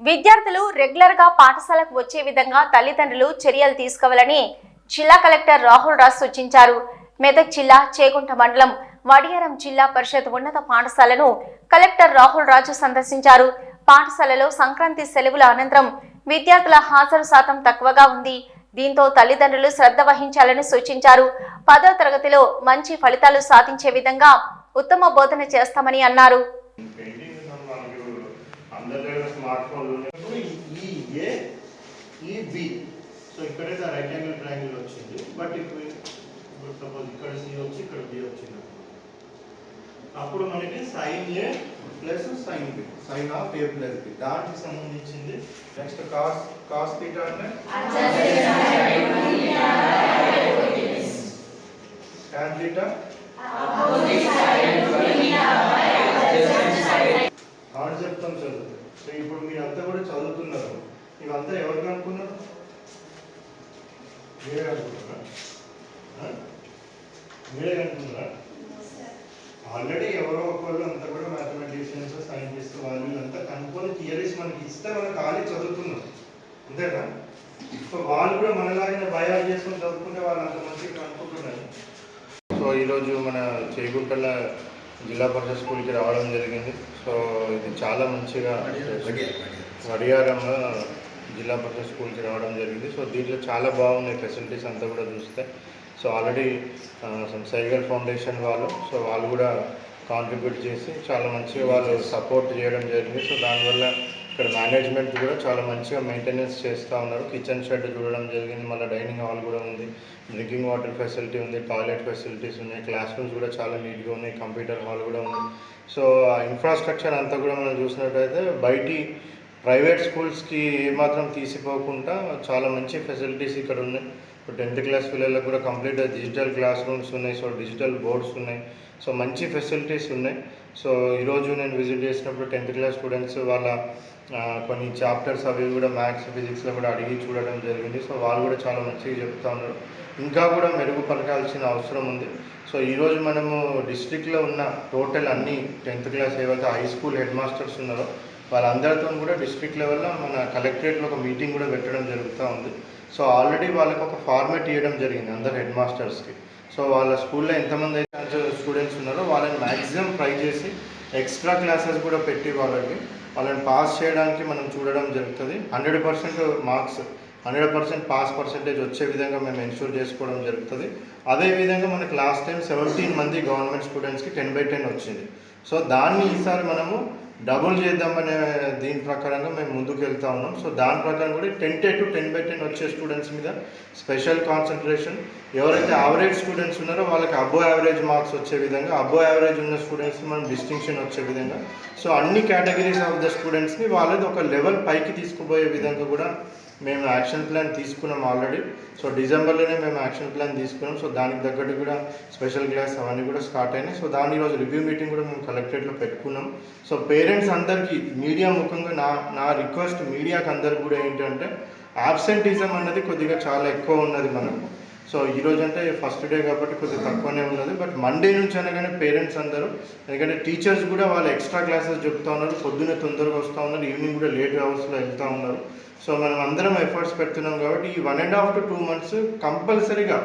విద్యార్థులు రెగ్యులర్గా పాఠశాలకు వచ్చే విధంగా తల్లిదండ్రులు చర్యలు తీసుకోవాలని జిల్లా కలెక్టర్ రాహుల్ రాజ్ సూచించారు. మెదక్ జిల్లా చేగుంట మండలం వడియారం జిల్లా పరిషత్ ఉన్నత పాఠశాలను కలెక్టర్ రాహుల్ రాజు సందర్శించారు. పాఠశాలలో సంక్రాంతి సెలవుల అనంతరం విద్యార్థుల హాజరు శాతం తక్కువగా ఉంది. దీంతో తల్లిదండ్రులు శ్రద్ధ వహించాలని సూచించారు. పదో తరగతిలో మంచి ఫలితాలు సాధించే విధంగా ఉత్తమ బోధన చేస్తామని అన్నారు. ఉన్నాయి ఈ ఏ ఈ బి సో ఇక్కడైతే రైట్ యాంగిల్ ట్రయాంగిల్ వచ్చింది. బట్ ఇప్పుడు ఇప్పుడు సపోజ్ ఇక్కడ సి వచ్చి ఇక్కడ బి వచ్చింది అప్పుడు మనకి sine A plus sine B sine of A plus B దానికి సంబంధించింది నెక్స్ట్ కాస్ కాస్ థీటా అంటే? Tan ఆడు చెప్తాం చదువు. సో ఇప్పుడు మీరంతా కూడా చదువుతున్నారు. ఇవంతా ఎవరికి అనుకున్నారు? మీరే అనుకుంటున్నా మీరే అనుకున్నారా? ఆల్రెడీ ఎవరో ఒకళ్ళు అంతా కూడా మ్యాథమెటిషియన్స్ సైంటిస్ట్ వాళ్ళు అంతా కనుక్కొని థియరీస్ మనకి ఇస్తే మనం ఖాళీ చదువుతున్నాం అంతేనా? సో వాళ్ళు కూడా మనలాగానే భయాలు చేసుకొని చదువుకుంటే వాళ్ళు అంత మంచిగా అనుకుంటున్నారు సో ఈరోజు మన చేగుంటల జిల్లా పరిషత్ స్కూల్కి రావడం జరిగింది. సో ఇది చాలా మంచిగా గడియారంలో జిల్లా పరిషత్ స్కూల్కి రావడం జరిగింది. సో దీంట్లో చాలా బాగున్నాయి ఫెసిలిటీస్ అంతా కూడా చూస్తే. సో ఆల్రెడీ సైగల్ ఫౌండేషన్ వాళ్ళు సో వాళ్ళు కూడా కాంట్రిబ్యూట్ చేసి చాలా మంచిగా వాళ్ళు సపోర్ట్ చేయడం జరిగింది. సో దానివల్ల ఇక్కడ మేనేజ్మెంట్ కూడా చాలా మంచిగా మెయింటెనెన్స్ చేస్తూ ఉన్నారు. కిచెన్ షెడ్ చూడడం జరిగింది. మళ్ళీ డైనింగ్ హాల్ కూడా ఉంది. డ్రింకింగ్ వాటర్ ఫెసిలిటీ ఉంది. టాయిలెట్ ఫెసిలిటీస్ ఉన్నాయి. క్లాస్ రూమ్స్ కూడా చాలా నీట్గా ఉన్నాయి. కంప్యూటర్ హాల్ కూడా ఉంది. సో ఆ ఇన్ఫ్రాస్ట్రక్చర్ అంతా కూడా మనం చూసినట్టయితే బయటి ప్రైవేట్ స్కూల్స్కి ఏమాత్రం తీసిపోకుండా చాలా మంచి ఫెసిలిటీస్ ఇక్కడ ఉన్నాయి. ఇప్పుడు టెన్త్ క్లాస్ పిల్లలకు కూడా కంప్లీట్ డిజిటల్ క్లాస్ రూమ్స్ ఉన్నాయి సో డిజిటల్ బోర్డ్స్ ఉన్నాయి సో మంచి ఫెసిలిటీస్ ఉన్నాయి. సో ఈరోజు నేను విజిట్ చేసినప్పుడు టెన్త్ క్లాస్ స్టూడెంట్స్ వాళ్ళ కొన్ని చాప్టర్స్ అవి కూడా మ్యాథ్స్ ఫిజిక్స్లో కూడా అడిగి చూడడం జరిగింది. సో వాళ్ళు కూడా చాలా మంచిగా చెప్తా ఉన్నారు. ఇంకా కూడా మెరుగుపరచాల్సిన అవసరం ఉంది. సో ఈరోజు మనము డిస్ట్రిక్ట్లో ఉన్న టోటల్ అన్ని టెన్త్ క్లాస్ ఏవైతే హై స్కూల్ హెడ్ మాస్టర్స్ ఉన్నారో వాళ్ళందరితో కూడా డిస్ట్రిక్ట్ లెవెల్లో మన కలెక్టరేట్లో ఒక మీటింగ్ కూడా పెట్టడం జరుగుతూ ఉంది. సో ఆల్రెడీ వాళ్ళకి ఒక ఫార్మేట్ ఇవ్వడం జరిగింది అందరు హెడ్ మాస్టర్స్కి. సో వాళ్ళ స్కూల్లో ఎంతమంది అయితే స్టూడెంట్స్ ఉన్నారో వాళ్ళని మ్యాక్సిమం ట్రై చేసి ఎక్స్ట్రా క్లాసెస్ కూడా పెట్టి వాళ్ళకి వాళ్ళని పాస్ చేయడానికి మనం చూడడం జరుగుతుంది. Hundred percent marks hundred percent pass percentage వచ్చే విధంగా మేము ఎన్షూర్ చేసుకోవడం జరుగుతుంది. అదేవిధంగా మనకి లాస్ట్ టైం సెవెంటీన్ మంది గవర్నమెంట్ స్టూడెంట్స్కి టెన్ బై టెన్ వచ్చింది. సో దాన్ని ఈసారి మనము డబుల్ చేద్దామనే దీని ప్రకారంగా మేము ముందుకు వెళ్తా ఉన్నాం. సో దాని ప్రకారం కూడా టెన్ టే టు టెన్ బై టెన్ వచ్చే స్టూడెంట్స్ మీద స్పెషల్ కాన్సన్ట్రేషన్ ఎవరైతే యావరేజ్ స్టూడెంట్స్ ఉన్నారో వాళ్ళకి అబో యావరేజ్ మార్క్స్ వచ్చే విధంగా అబో యావరేజ్ ఉన్న స్టూడెంట్స్ మనం డిస్టింక్షన్ వచ్చే విధంగా. సో అన్ని కేటగిరీస్ ఆఫ్ ద స్టూడెంట్స్ని వాళ్ళది ఒక లెవెల్ పైకి తీసుకుపోయే విధంగా కూడా మేము యాక్షన్ ప్లాన్ తీసుకున్నాం ఆల్రెడీ. సో డిసెంబర్లోనే మేము యాక్షన్ ప్లాన్ తీసుకున్నాం. సో దానికి తగ్గట్టు కూడా స్పెషల్ క్లాస్ అవన్నీ కూడా స్టార్ట్ అయినాయి. సో దాని ఈరోజు రివ్యూ మీటింగ్ కూడా మేము కలెక్టరేట్లో పెట్టుకున్నాం. సో పేరెంట్స్ అందరికీ మీడియా ముఖంగా నా నా రిక్వెస్ట్ మీడియాకి అందరికి కూడా ఏంటంటే ఆబ్సెంటిజం అన్నది కొద్దిగా చాలా ఎక్కువ ఉన్నది మనకు. సో ఈ రోజు అంటే ఫస్ట్ డే కాబట్టి కొద్దిగా తక్కువనే ఉన్నది. బట్ మండే నుంచి అనగానే పేరెంట్స్ అందరూ ఎందుకంటే టీచర్స్ కూడా వాళ్ళు ఎక్స్ట్రా క్లాసెస్ చెప్తా ఉన్నారు. పొద్దున్నే తొందరగా వస్తూ ఉన్నారు. ఈవినింగ్ కూడా లేట్ అవర్స్లో వెళ్తూ ఉన్నారు. సో మనం అందరం ఎఫర్ట్స్ పెడుతున్నాం కాబట్టి ఈ one and half to two months కంపల్సరీగా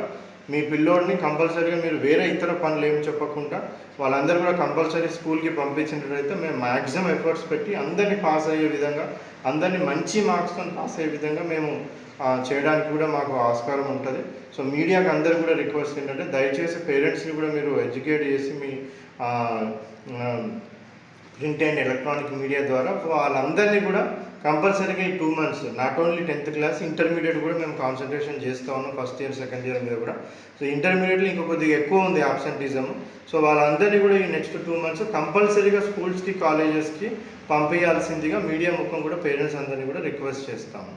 మీ పిల్లోడిని కంపల్సరీగా మీరు వేరే ఇతర పనులు ఏమి చెప్పకుండా వాళ్ళందరూ కూడా కంపల్సరీ స్కూల్కి పంపించినట్లయితే మేము మ్యాక్సిమం ఎఫర్ట్స్ పెట్టి అందరినీ పాస్ అయ్యే విధంగా అందరినీ మంచి మార్క్స్తో పాస్ అయ్యే విధంగా మేము చేయడానికి కూడా మాకు ఆస్కారం ఉంటుంది. సో మీడియాకి అందరు కూడా రిక్వెస్ట్ ఏంటంటే దయచేసి పేరెంట్స్ని కూడా మీరు ఎడ్యుకేట్ చేసి మీ ప్రింట్ అండ్ ఎలక్ట్రానిక్ మీడియా ద్వారా వాళ్ళందరినీ కూడా కంపల్సరీగా ఈ two months not only tenth class intermediate కూడా మేము కాన్సన్ట్రేషన్ చేస్తూ ఉన్నాం ఫస్ట్ ఇయర్ సెకండ్ ఇయర్ మీద కూడా. సో ఇంటర్మీడియట్లో ఇంకా కొద్దిగా ఎక్కువ ఉంది ఆబ్సెంటిజం సో వాళ్ళందరినీ కూడా ఈ నెక్స్ట్ టూ మంత్స్ కంపల్సరీగా స్కూల్స్కి కాలేజెస్కి పంపించాల్సిందిగా మీడియా ముఖం కూడా పేరెంట్స్ అందరినీ కూడా రిక్వెస్ట్ చేస్తాము.